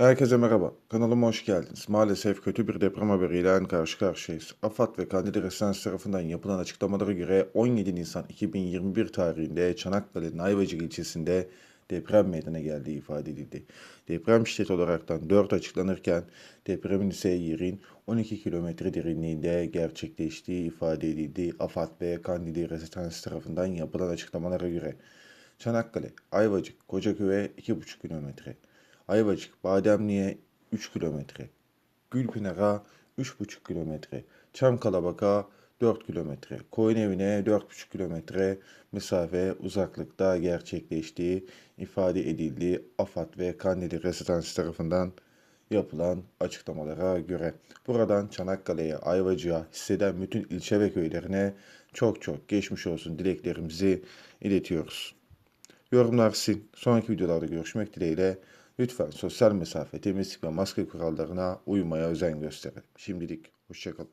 Herkese merhaba. Kanalıma hoş geldiniz. Maalesef kötü bir deprem haberiyle karşı karşıyayız. AFAD ve Kandil Residence tarafından yapılan açıklamalara göre 17 Nisan 2021 tarihinde Çanakkale'nin Ayvacık ilçesinde deprem meydana geldiği ifade edildi. Deprem şiddeti olaraktan 4 açıklanırken depremin ise yerin 12 kilometre derinliğinde gerçekleştiği ifade edildi. AFAD ve Kandil Residence tarafından yapılan açıklamalara göre Çanakkale, Ayvacık, Kocaköy'e 2,5 kilometre, Ayvacık, Bademli'ye 3 kilometre, Gülpınar'a 3,5 kilometre, Çamkalabak'a 4 kilometre, Koyun Evi'ne 4,5 kilometre mesafe uzaklıkta gerçekleştiği ifade edildi. AFAD ve Kandili Residence tarafından yapılan açıklamalara göre. Buradan Çanakkale'ye, Ayvacık'a hisseden bütün ilçe ve köylerine çok çok geçmiş olsun dileklerimizi iletiyoruz. Yorumlar sil. Sonraki videolarda görüşmek dileğiyle. Lütfen sosyal mesafe, temizlik ve maske kurallarına uymaya özen gösterin. Şimdilik hoşçakalın.